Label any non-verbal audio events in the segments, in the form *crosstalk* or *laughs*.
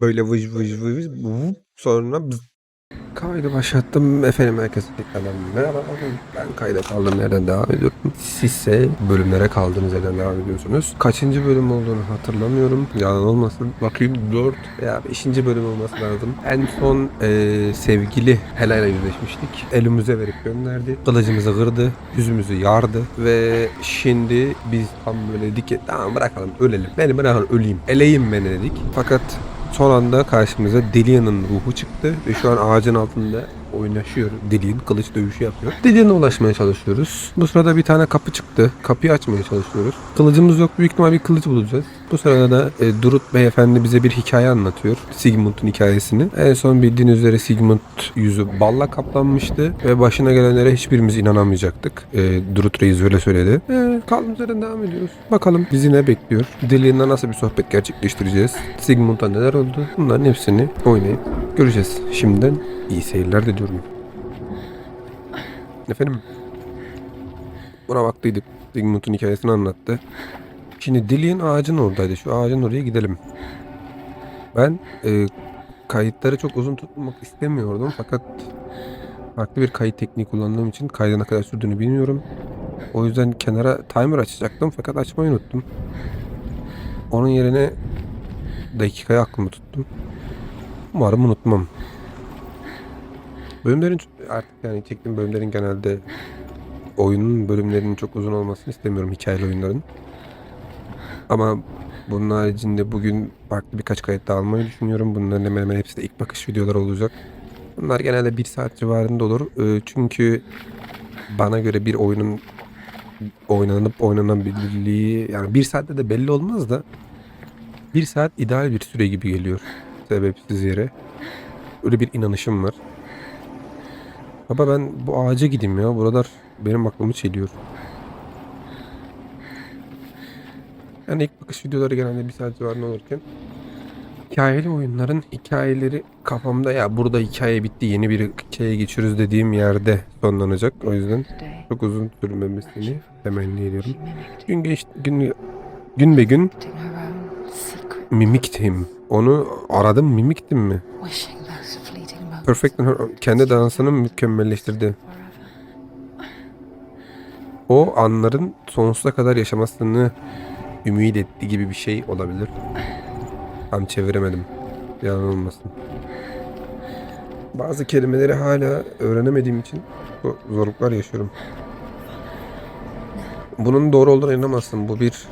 Böyle vıj vıj vıj vup, sonra. Kaydı başlattım. Efendim herkese tekrardan merhaba. Ben kayda kaldığım yerden devam ediyorum. Sizse bölümlere kaldığınız yerden devam ediyorsunuz. Kaçıncı bölüm olduğunu hatırlamıyorum. Yalan olmasın. Bakayım 4 veya 5. bölüm olması lazım. En son eee, sevgili Hela'yla yüzleşmiştik. Elimize verip gönderdi. Kılıcımızı kırdı. Yüzümüzü yardı. Ve şimdi biz tam böyle dedik ki tamam bırakalım ölelim. Beni bırakın öleyim. Eleyim beni dedik. Fakat Son anda karşımıza Delia'nın ruhu çıktı ve şu an ağacın altında oynaşıyor. Deli'nin kılıç dövüşü yapıyor. Delia'na ulaşmaya çalışıyoruz. Bu sırada bir tane kapı çıktı. Kapıyı açmaya çalışıyoruz. Kılıcımız yok. Büyük ihtimal bir kılıç bulacağız. Bu sırada da e, Durut beyefendi bize bir hikaye anlatıyor. Sigmund'un hikayesini. En son bildiğin üzere Sigmund yüzü balla kaplanmıştı ve başına gelenlere hiçbirimiz inanamayacaktık. E, Durut Reis öyle söyledi. E, kaldığımız yerden devam ediyoruz. Bakalım bizi ne bekliyor? Delia'nla nasıl bir sohbet gerçekleştireceğiz? Sigmund'a neler oldu? Bunların hepsini oynayıp göreceğiz. Şimdiden iyi seyirler de diyorum. Efendim? Buna baktıydık. Sigmund'un hikayesini anlattı. Şimdi Delia'nın ağacın oradaydı. Şu ağacın oraya gidelim. Ben e, kayıtları çok uzun tutmak istemiyordum fakat farklı bir kayıt tekniği kullandığım için kayda ne kadar sürdüğünü bilmiyorum. O yüzden kenara timer açacaktım fakat açmayı unuttum. Onun yerine dakikayı aklımda tuttum. Umarım unutmam. Bölümlerin artık yani çektiğim bölümlerin genelde oyunun bölümlerinin çok uzun olmasını istemiyorum hikayeli oyunların. Ama bunun haricinde bugün farklı birkaç kayıt daha almayı düşünüyorum. Bunların hemen hemen hepsi de ilk bakış videoları olacak. Bunlar genelde bir saat civarında olur. Ee, Çünkü bana göre bir oyunun oynanıp oynanabilirliği yani bir saatte de belli olmaz da bir saat ideal bir süre gibi geliyor. Sebepsiz yere. Öyle bir inanışım var. Baba ben bu ağaca gideyim ya. Buralar benim aklımı çeliyor. Yani ilk bakış videoları genelde bir saat civarında olurken hikayeli oyunların hikayeleri kafamda ya burada hikaye bitti yeni bir hikayeye geçiyoruz dediğim yerde sonlanacak. O yüzden çok uzun sürmemesini temenni ediyorum. Gün geç gün gün be gün mimiktim. Onu aradım mimiktim mi? Perfect kendi dansını mükemmelleştirdi. O anların sonsuza kadar yaşamasını ümit ettiği gibi bir şey olabilir. Tam çeviremedim. Yalan olmasın. Bazı kelimeleri hala öğrenemediğim için bu zorluklar yaşıyorum. Bunun doğru olduğuna inanamazsın. Bu bir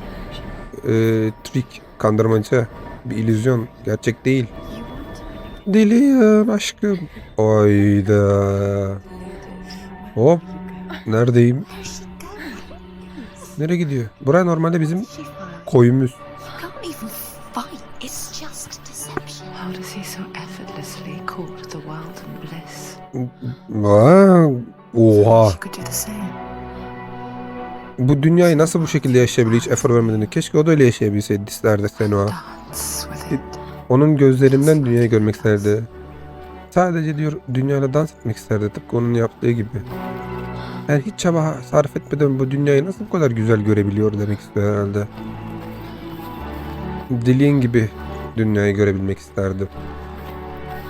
e, trik, kandırmaca, bir illüzyon. Gerçek değil. Deli aşkım. Oyda. Hop. Neredeyim? Nereye gidiyor? Buraya normalde bizim koyumuz. Aa, oha. Bu dünyayı nasıl bu şekilde yaşayabiliyor hiç efor vermeden? Keşke o da öyle yaşayabilseydi isterdi Senua. Onun gözlerinden dünyayı görmek isterdi. Sadece diyor dünyayla dans etmek isterdi tıpkı onun yaptığı gibi. Yani hiç çaba sarf etmeden bu dünyayı nasıl bu kadar güzel görebiliyor demek istiyor herhalde. Dilin gibi dünyayı görebilmek isterdi.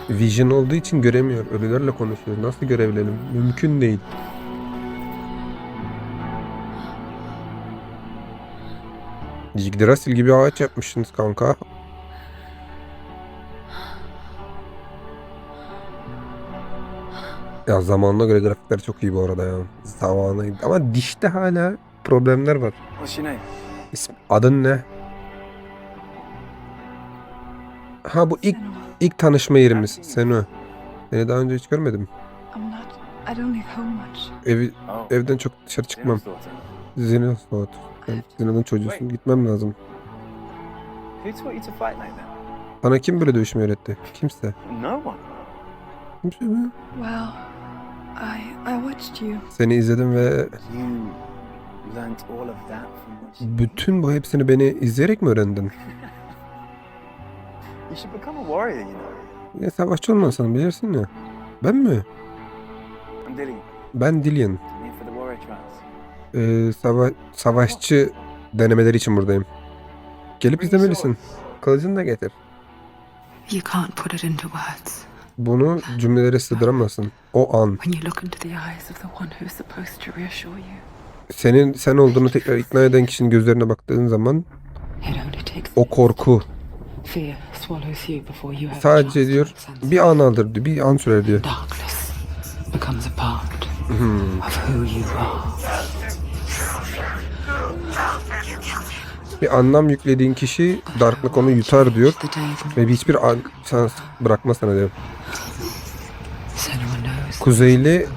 Vision olduğu için göremiyor. Ölülerle konuşuyor. Nasıl görebilelim? Mümkün değil. Yggdrasil gibi ağaç yapmışsınız kanka. Ya zamanına göre grafikler çok iyi bu arada ya. Zamanı ama dişte hala problemler var. İsm, adın ne? Ha bu ilk ilk tanışma yerimiz. Senu. Seni daha önce hiç görmedim. Evi, evden çok dışarı çıkmam. Zeno Suat. Ben Zeno'nun çocuğusun. Gitmem lazım. Who taught you to fight like that? Sana kim böyle dövüşmeyi öğretti? Kimse. No one. Kimse mi? Well, I I watched you. Seni izledim ve You learnt all of that from watching. bütün bu hepsini beni izleyerek mi öğrendin? *laughs* You should become a warrior, you know. Ya savaşçı olmasan bilirsin ya. Ben mi? I'm Dilly. Ben Dillian. Ee, sava savaşçı denemeleri için buradayım. Gelip izlemelisin. Kılıcını da getir. You can't put it into words. Bunu cümlelere sığdıramazsın. O an. When you look into the eyes of the one who's supposed to reassure you, Senin sen olduğunu tekrar ikna eden kişinin gözlerine baktığın zaman o korku sadece diyor bir an alır diyor. Bir an sürer diyor. Hmm. Bir anlam yüklediğin kişi darklık onu yutar diyor. Ve hiçbir an, şans bırakmaz sana diyor. Kuzeyli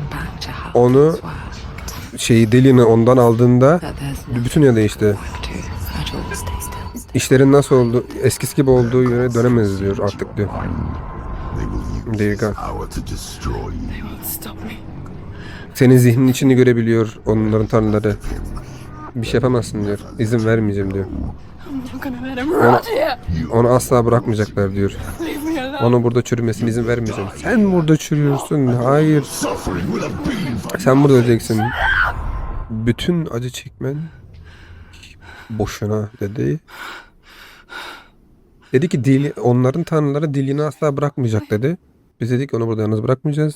onu şeyi delini ondan aldığında bütün ya değişti. İşlerin nasıl oldu, eskisi gibi olduğu yöne dönemez diyor artık diyor. Me. Senin zihnin içini görebiliyor onların tanrıları. Bir şey yapamazsın diyor. İzin vermeyeceğim diyor. Here. Onu asla bırakmayacaklar diyor. Onun burada çürümesine izin vermeyeceğim. Sen burada çürüyorsun. Hayır. Sen burada öleceksin. Bütün acı çekmen boşuna dedi. Dedi ki dili, onların tanrıları dilini asla bırakmayacak dedi. Biz dedik onu burada yalnız bırakmayacağız.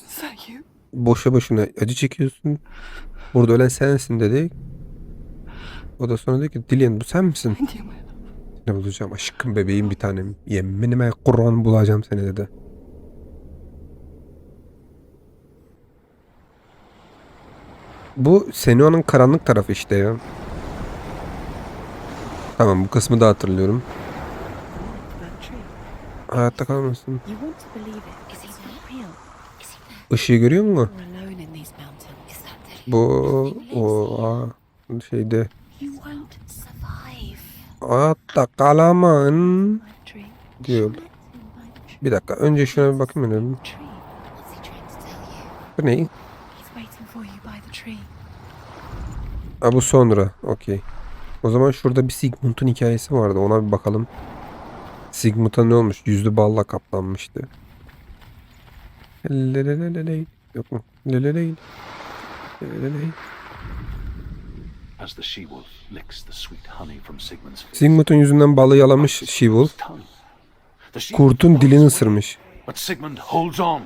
Boşa boşuna acı çekiyorsun. Burada ölen sensin dedi. O da sonra dedi ki Dilin bu sen misin? *laughs* Ne bulacağım aşkım bebeğim bir tanem. Yeminime Kur'an bulacağım seni dedi. Bu Senua'nın karanlık tarafı işte ya. Tamam bu kısmı da hatırlıyorum. Hayatta kalmasın. Işığı görüyor musun? Bu o şeyde You won't survive. hayatta kalamam My dream. diyor. Bir dakika önce şuna bir bakayım dedim. Bu ne? He's waiting for you by the tree. Ha bu sonra. Okey. O zaman şurada bir Sigmund'un hikayesi vardı. Ona bir bakalım. Sigmund'a ne olmuş? Yüzlü balla kaplanmıştı. Leleleleley. Yok mu? Leleley. Leleley. as the she-wolf licks the sweet honey from Sigmund's face. Sigmund'un yüzünden balı yalamış She-Wolf. Kurtun dilini ısırmış.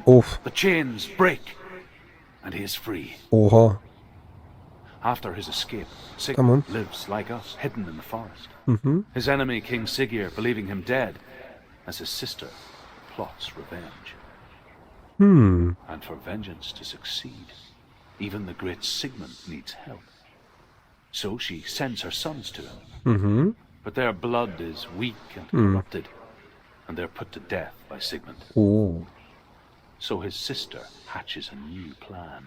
Of. Oha. After his escape, Sigmund lives like us, hidden in the forest. hı. His enemy, King Siggeir, believing him dead, as his sister plots revenge. Hmm. And for vengeance to succeed, even the great Sigmund needs help. So she sends her sons to him. Hı-hı. But their blood is weak and corrupted, and they're put to death by Sigmund. Oo. So his sister hatches a new plan,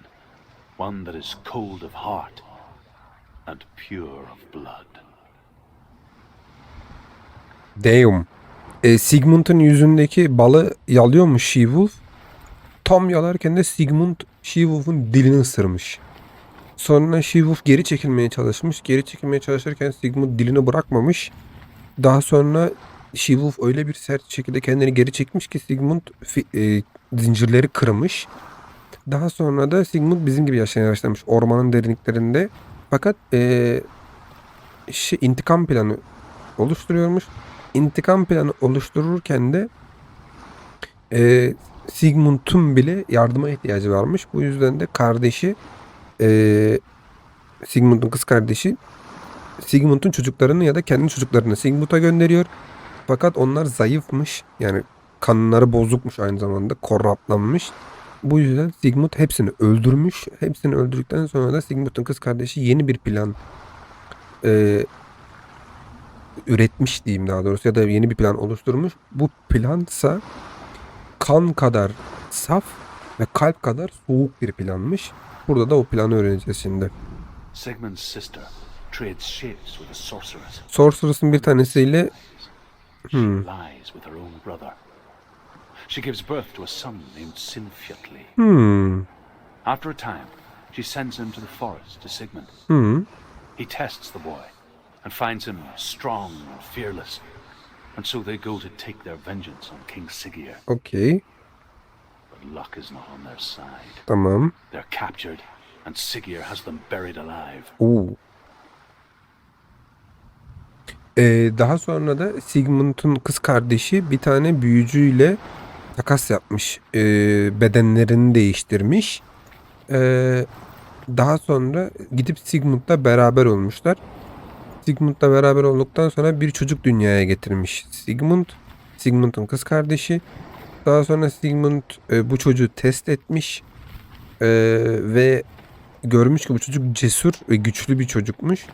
one that is cold of heart and pure of blood. Damn. E, Sigmund'un yüzündeki balı yalıyormuş She-Wolf. Tam yalarken de Sigmund She-Wolf'un dilini ısırmış. Sonra She-Wolf geri çekilmeye çalışmış. Geri çekilmeye çalışırken Sigmund dilini bırakmamış. Daha sonra She-Wolf öyle bir sert şekilde kendini geri çekmiş ki Sigmund e, zincirleri kırmış. Daha sonra da Sigmund bizim gibi yaşamaya başlamış ormanın derinliklerinde. Fakat e, şey, intikam planı oluşturuyormuş. İntikam planı oluştururken de e, Sigmund'un bile yardıma ihtiyacı varmış. Bu yüzden de kardeşi e, Sigmund'un kız kardeşi Sigmund'un çocuklarını ya da kendi çocuklarını Sigmund'a gönderiyor. Fakat onlar zayıfmış. Yani kanları bozukmuş aynı zamanda. Korraplanmış. Bu yüzden Sigmund hepsini öldürmüş. Hepsini öldürdükten sonra da Sigmund'un kız kardeşi yeni bir plan e, üretmiş diyeyim daha doğrusu ya da yeni bir plan oluşturmuş. Bu plansa kan kadar saf ve kalp kadar soğuk bir planmış. Burada da o planı öğreneceğiz şimdi. Sigmund's sister trades shapes with a sorceress. Sorceress'ın bir tanesiyle brother. She gives birth to a son named Sinfjotli. hmm, After a time, she sends him to the forest to Sigmund. hmm, He tests the boy and finds him strong and fearless. And so they go to take their vengeance on King Siggeir. okey, But luck is not on their side. tamam. They're captured, and Siggeir has them buried alive. Oo. Ee, daha sonra da Sigmund'un kız kardeşi bir tane büyücüyle takas yapmış. Ee, bedenlerini değiştirmiş. Ee, daha sonra gidip Sigmund'la beraber olmuşlar. Sigmund'la beraber olduktan sonra bir çocuk dünyaya getirmiş. Sigmund, Sigmund'un kız kardeşi. Daha sonra Sigmund e, bu çocuğu test etmiş. Ee, ve görmüş ki bu çocuk cesur ve güçlü bir çocukmuş.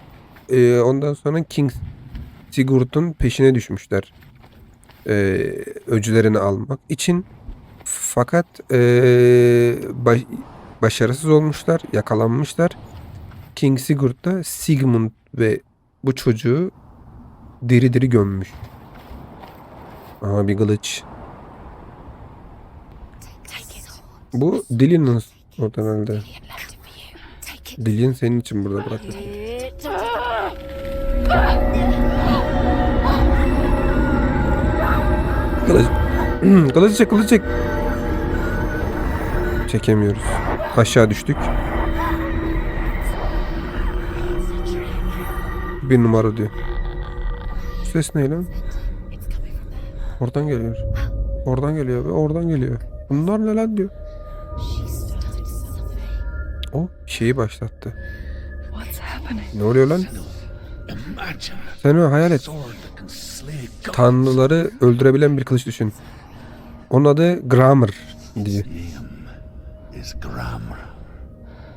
Ee, ondan sonra King Sigurd'un peşine düşmüşler. Ee, öcülerini almak için. Fakat ee, baş- başarısız olmuşlar, yakalanmışlar. King Sigurd da Sigmund ve bu çocuğu diri diri gömmüş. Aha bir kılıç. Take it. Bu you. Take it. Dillian senin için burada bırakmış. Kılıç. *clears throat* kılıç çek, kılıç çek. Çekemiyoruz. Aşağı düştük. Bir numara diyor. Ses ne lan? Oradan geliyor. Oradan geliyor ve oradan geliyor. Bunlar ne lan diyor. Şeyi başlattı. Ne oluyor lan? Sen o hayal et. Tanrıları öldürebilen bir kılıç düşün. Onun adı Grammar diye. name is Gramr.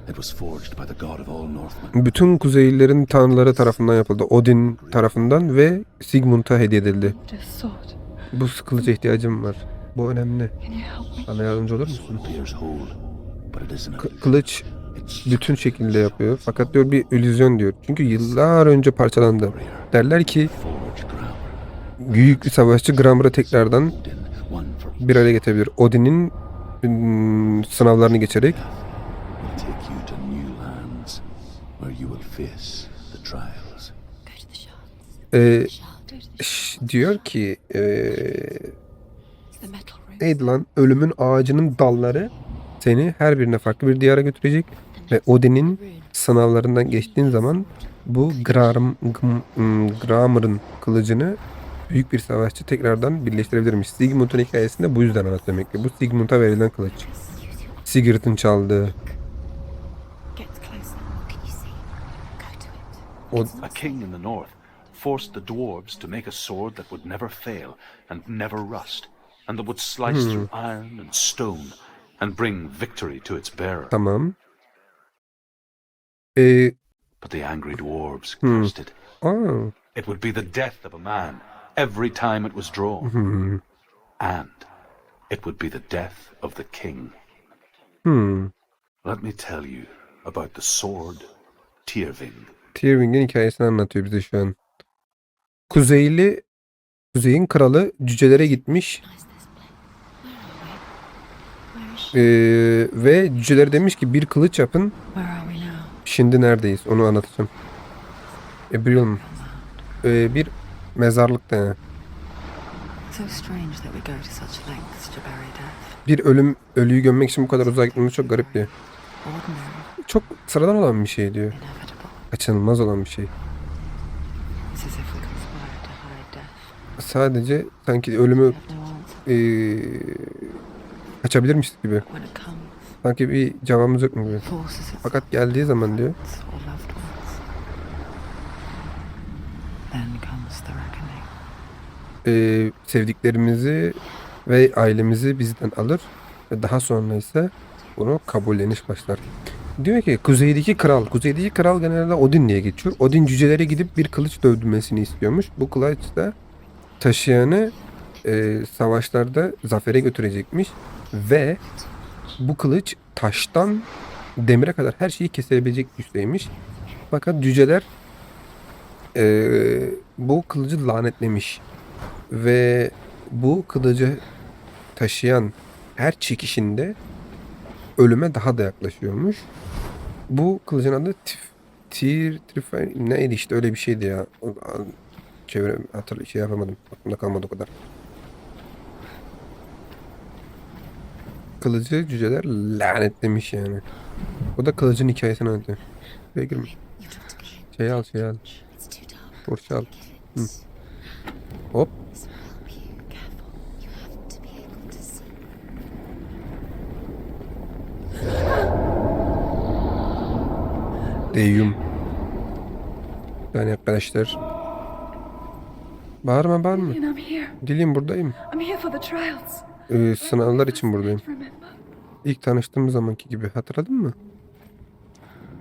It was forged by the god of all Northmen. Bütün kuzeylilerin tanrıları tarafından yapıldı. Odin tarafından ve Sigmund'a hediye edildi. Bu kılıca ihtiyacım var. Bu önemli. Bana yardımcı olur musun? K- kılıç bütün şekilde yapıyor. Fakat diyor bir illüzyon diyor. Çünkü yıllar önce parçalandı. Derler ki büyük bir savaşçı Grammar'ı tekrardan bir araya getirebilir. Odin'in sınavlarını geçerek e, ş- diyor ki e, neydi lan ölümün ağacının dalları seni her birine farklı bir diyara götürecek ve Odin'in sınavlarından geçtiğin zaman bu Gram, Gm- ım, Grammar'ın kılıcını büyük bir savaşçı tekrardan birleştirebilirmiş. Sigmund'un hikayesinde bu yüzden anlat demek ki. Bu Sigmund'a verilen kılıç. Sigurd'un çaldığı. O, A king in the north forced the dwarves to make a sword that would never fail and never rust, and that would slice through iron and stone and bring victory to its bearer. tamam. E, But the angry dwarves Hmm. cursed it. aa, It would be the death of a man every time it was drawn, hmm, and it would be the death of the king. hmm. Let me tell you about the sword Tyrving. Tyrving'in hikayesini anlatıyor bize şu an. Kuzeyli Kuzey'in kralı cücelere gitmiş Where is she? ee, ve cüceler demiş ki bir kılıç yapın. Where? Şimdi neredeyiz? Onu anlatacağım. Ebrilm. Ee, bir mezarlıkta yani. Bir ölüm ölüyü gömmek için bu kadar uzağa gitmemiz çok garip diyor. Çok sıradan olan bir şey diyor. Kaçınılmaz olan bir şey. Sadece sanki ölümü ee, kaçabilirmişiz gibi. Sanki bir cevabımız yok mu Fakat geldiği zaman diyor. e, sevdiklerimizi ve ailemizi bizden alır ve daha sonra ise bunu kabulleniş başlar. Diyor ki kuzeydeki kral, kuzeydeki kral genelde Odin diye geçiyor. Odin cücelere gidip bir kılıç dövdürmesini istiyormuş. Bu kılıç da taşıyanı e, savaşlarda zafere götürecekmiş ve bu kılıç taştan demire kadar her şeyi kesebilecek güçteymiş. Fakat cüceler e, bu kılıcı lanetlemiş ve bu kılıcı taşıyan her çekişinde ölüme daha da yaklaşıyormuş. Bu kılıcın adı tif, tir, tirfe, neydi işte öyle bir şeydi ya. Çevire, hatırlı şey yapamadım. Aklımda kalmadı o kadar. Kılıcı cüceler lanetlemiş yani. O da kılıcın hikayesini anlatıyor. Şuraya girme. Şey al şey al. Fırça al. Hop. To see. Deyyum. Yani arkadaşlar. Bağırma bağırma. Dilim buradayım. I'm here for the trials. Ee, sınavlar için buradayım. İlk tanıştığımız zamanki gibi hatırladın mı?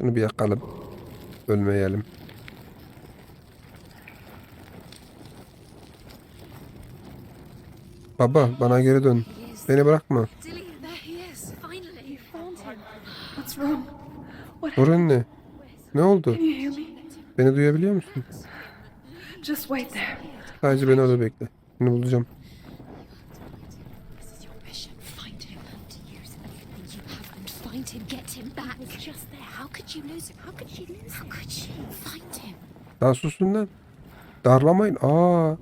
Bunu bir yakalım. Ölmeyelim. Baba bana geri dön. Beni bırakma. Sorun ne? Ne oldu? Beni duyabiliyor musun? Sadece beni orada bekle. Seni bulacağım. This is your mission. Find him. To use everything you have and find him. Get him back. He was just there. How could you lose him? How could she lose him? How could she? Find him. Lan susun lan. Darlamayın. Aa.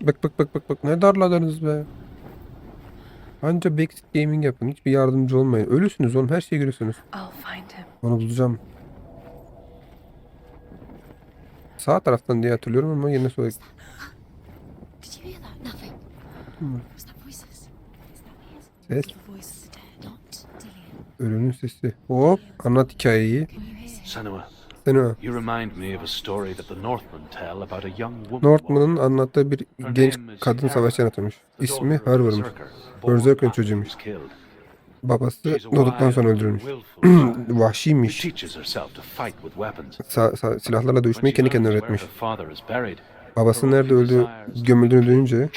Bak bak bak bak bak. Ne darladınız be. Anca backseat gaming yapın. Hiçbir yardımcı olmayın. Ölüsünüz oğlum. Her şeyi him. Onu bulacağım. Sağ taraftan diye hatırlıyorum ama yine sola Did Ölünün sesi. Hop. Anlat hikayeyi. Senua, Sen o. you remind me of a story that the Northmen tell about a young woman. Northman'ın anlattığı bir genç kadın savaşçı anlatılmış. İsmi after he çocuğuymuş. Babası doğduktan sonra öldürülmüş. *clears throat* Vahşiymiş. Sa- sa- silahlarla dövüşmeyi kendi kendine öğretmiş. Babası nerede is gömüldüğünü duyunca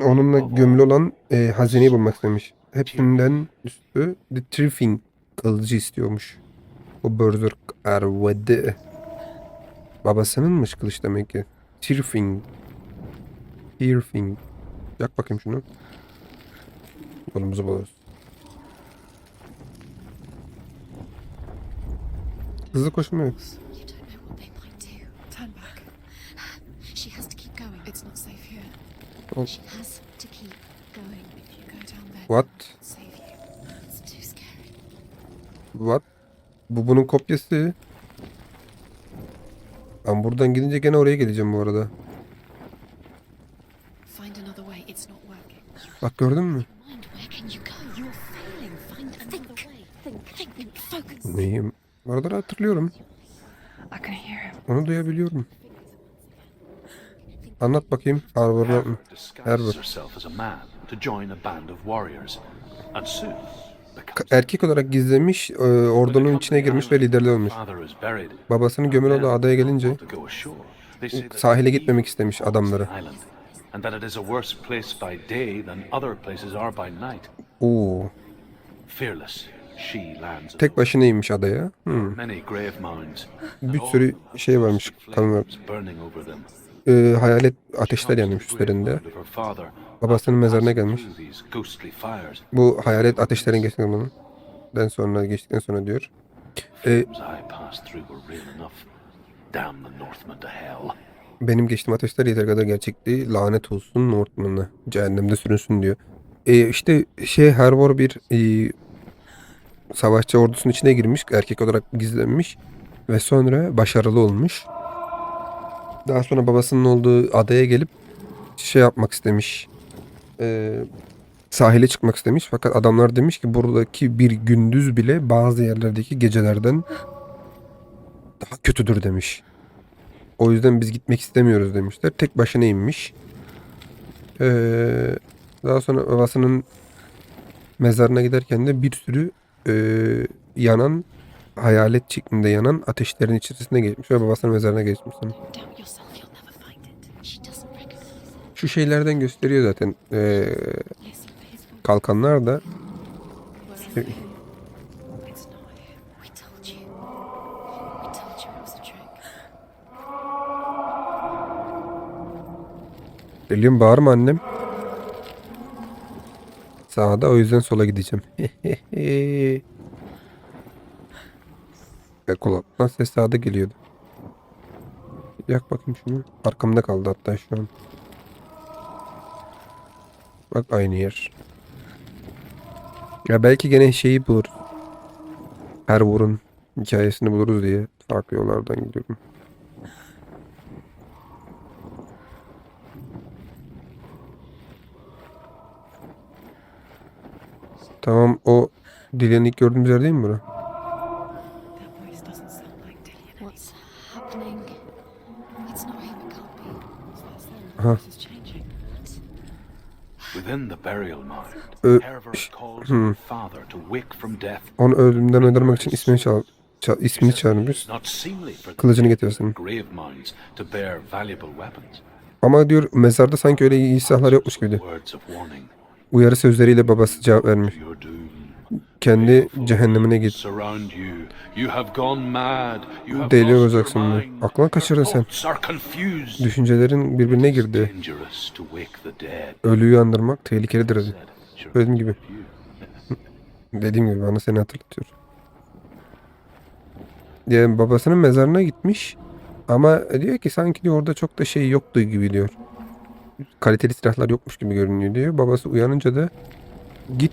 onunla gömülü olan e, hazineyi bulmak istemiş. Hepsinden üstü The Triffing kılıcı istiyormuş. O Berserk Ervede. Babasınınmış kılıç demek ki. Tirfing. Tirfing. Yak bakayım şunu. Yolumuzu buluruz. Hızlı koşmuyor. You don't know what they might do. Turn back. *sighs* She has to keep going. It's not safe here. Oh, She has to keep going. If you go down there, what? What? Bu bunun kopyası. Ben buradan gidince gene oraya geleceğim bu arada. Bak gördün mü? Neyim? Oraları hatırlıyorum. Onu duyabiliyorum. Anlat bakayım. Harvard'a Herva to join a band of warriors, and soon Erkek olarak gizlemiş, e, ordunun içine girmiş ve liderli olmuş. Babasının gömülü olduğu adaya gelince sahile gitmemek istemiş adamları. Oo, tek başına inmiş adaya. Hmm. Bir sürü şey varmış, kan E, hayalet ateşler yanmış üstlerinde. Babasının mezarına gelmiş. Bu hayalet ateşlerin geçtikten sonra geçtikten sonra diyor. E, benim geçtiğim ateşler yeter kadar gerçekti. Lanet olsun Northman'a. Cehennemde sürünsün diyor. E, işte şey Hervor bir e, savaşçı ordusunun içine girmiş. Erkek olarak gizlenmiş. Ve sonra başarılı olmuş. Daha sonra babasının olduğu adaya gelip şey yapmak istemiş. E, sahile çıkmak istemiş. Fakat adamlar demiş ki buradaki bir gündüz bile bazı yerlerdeki gecelerden daha kötüdür demiş. O yüzden biz gitmek istemiyoruz demişler. Tek başına inmiş. Ee, daha sonra babasının mezarına giderken de bir sürü e, yanan hayalet şeklinde yanan ateşlerin içerisine geçmiş ve babasının mezarına geçmiş. İt. Şu şeylerden gösteriyor zaten. Ee, kalkanlar da. Geliyorum bağırma annem. Sağda o yüzden sola gideceğim. *laughs* Ya kulaktan ses sağda geliyordu. Yak bakayım şunu. Arkamda kaldı hatta şu an. Bak aynı yer. Ya belki gene şeyi bulur. Her vurun hikayesini buluruz diye farklı yollardan gidiyorum. Tamam o Dilan'ı ilk gördüğümüz yer değil mi bura? That voice doesn't sound like Dillian. What's happening? It's not him, it can't be. That's the Huh. voice is changing. Within the burial mound, Ö- hmm. her father to wake from death. Onu ölümden öldürmek için ismini çal, çal ismini çağırmış. Kılıcını getirsin. Ama diyor mezarda sanki öyle iyi silahlar yokmuş gibi. Uyarı sözleriyle babası cevap vermiş. Kendi cehennemine git. Deli olacaksın mind. Aklına kaçırdın sen. Düşüncelerin birbirine girdi. Ölüyü andırmak tehlikelidir dedi. Söylediğim gibi. *laughs* Dediğim gibi bana seni hatırlatıyor. Yani babasının mezarına gitmiş. Ama diyor ki sanki diyor orada çok da şey yoktu gibi diyor. Kaliteli silahlar yokmuş gibi görünüyor diyor. Babası uyanınca da git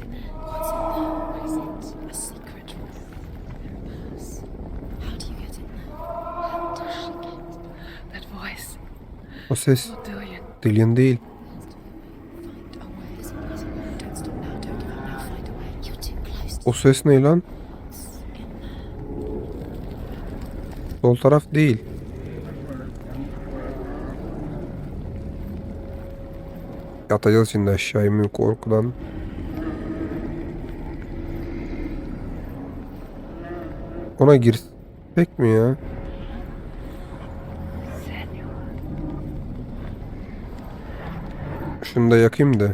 in there? How does she get? That voice. O ses Dillian. Değil. O ses ne lan? Sol taraf değil. Yatacağız şimdi aşağı mı korkudan. Ona girsek mi ya? Şunu da yakayım da.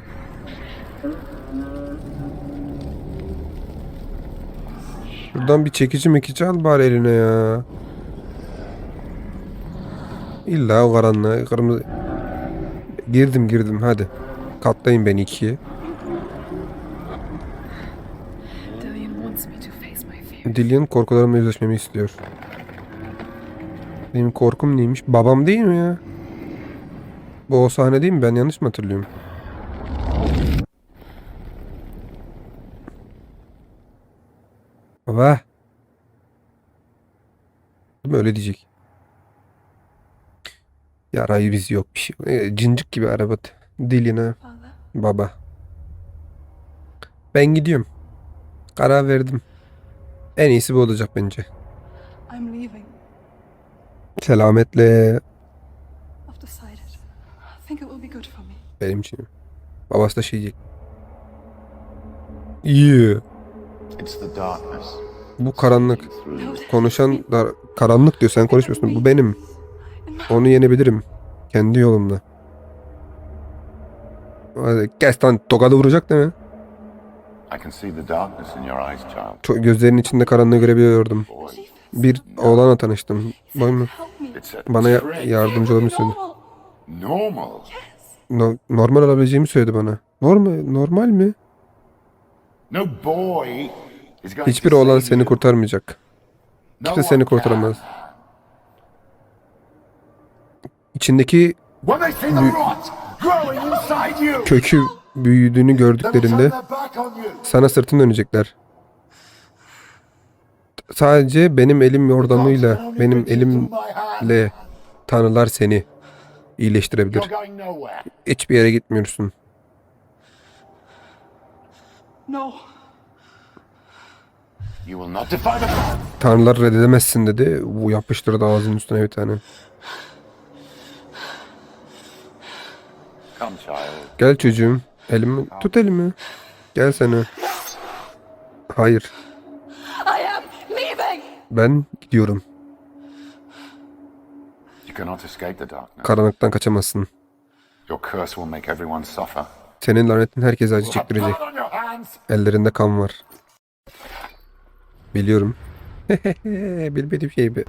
Şuradan bir çekici mekici al bari eline ya. İlla o karanlığa kırmızı... Girdim girdim hadi. Katlayın beni ikiye. Dillian korkularımla yüzleşmemi istiyor. Benim korkum neymiş? Babam değil mi ya? Bu o sahne değil mi? Ben yanlış mı hatırlıyorum? Baba. Değil mi? Öyle diyecek. Yarayı biz yok bir şey. Ee, Cincik gibi araba. Father, Baba. Ben gidiyorum. Karar verdim. En iyisi bu olacak bence. I'm leaving. Selametle I've decided. I think it will be good for me. benim için. Babası da şey diyecek. Yeah. It's the darkness. Bu karanlık. Konuşan da karanlık diyor. Sen konuşmuyorsun. Bu benim. Onu yenebilirim. Kendi yolumla. Kes lan tokadı vuracak değil mi? I can see the darkness in your eyes, child. Çok gözlerinin içinde karanlığı görebiliyordum. Bir oğlanla tanıştım. Bana trick. yardımcı olur musun? Normal. Normal. No- normal olabileceğimi söyledi bana. Normal, normal mi? Hiçbir oğlan seni kurtarmayacak. Kimse seni kurtaramaz. İçindeki Kökü büyüdüğünü gördüklerinde their back on you. sana sırtını dönecekler. Sadece benim elim yordamıyla, benim elimle tanrılar seni iyileştirebilir. Hiçbir yere gitmiyorsun. No. You will not defy the gods. Tanrılar reddedemezsin dedi. Bu yapıştırdı ağzının üstüne bir tane. Gel çocuğum. Elimi tut elimi. Gel seni. Hayır. I am leaving. Ben gidiyorum. cannot escape the darkness. Karanlıktan kaçamazsın. Your curse will make everyone suffer. Senin lanetin herkese acı çektirecek. blood on your hands. Ellerinde kan var. Biliyorum. *laughs* Bilmediğim şey mi?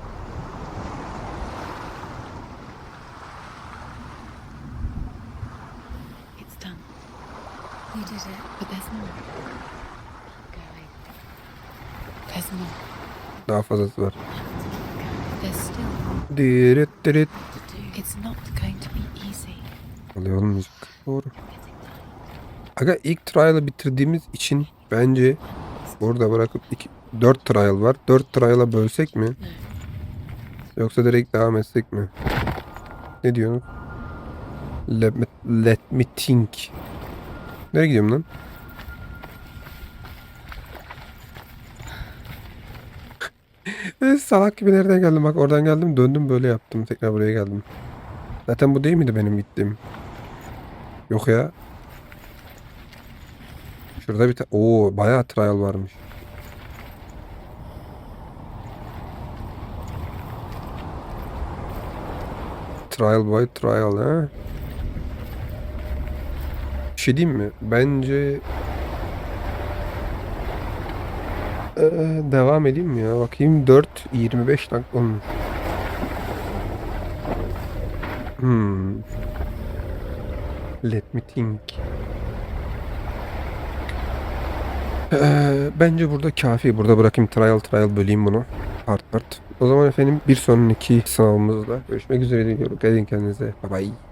It's done. You did it. But there's more. Going. There's more. Daha fazlası var. Dirit dirit. Oluyor olmayacak. Doğru. Aga ilk trial'ı bitirdiğimiz için bence burada bırakıp iki, 4 trial var. 4 trial'a bölsek mi? Yoksa direkt devam etsek mi? Ne diyorsun? Let me, let me think. Nereye gidiyorum lan? Eh, Salak gibi nereden geldim? Bak oradan geldim döndüm böyle yaptım. Tekrar buraya geldim. Zaten bu değil miydi benim gittiğim? Yok ya. Şurada bir tane... Oo bayağı trial varmış. Trial by trial ha. Bir şey diyeyim mi? Bence... Ee, devam edeyim mi ya? Bakayım 4 25 dakika olmuş. Hmm. Let me think. Ee, bence burada kafi. Burada bırakayım trial trial böleyim bunu. Part part. O zaman efendim bir sonraki sınavımızda görüşmek üzere diyorum. Gelin kendinize. Bye bye.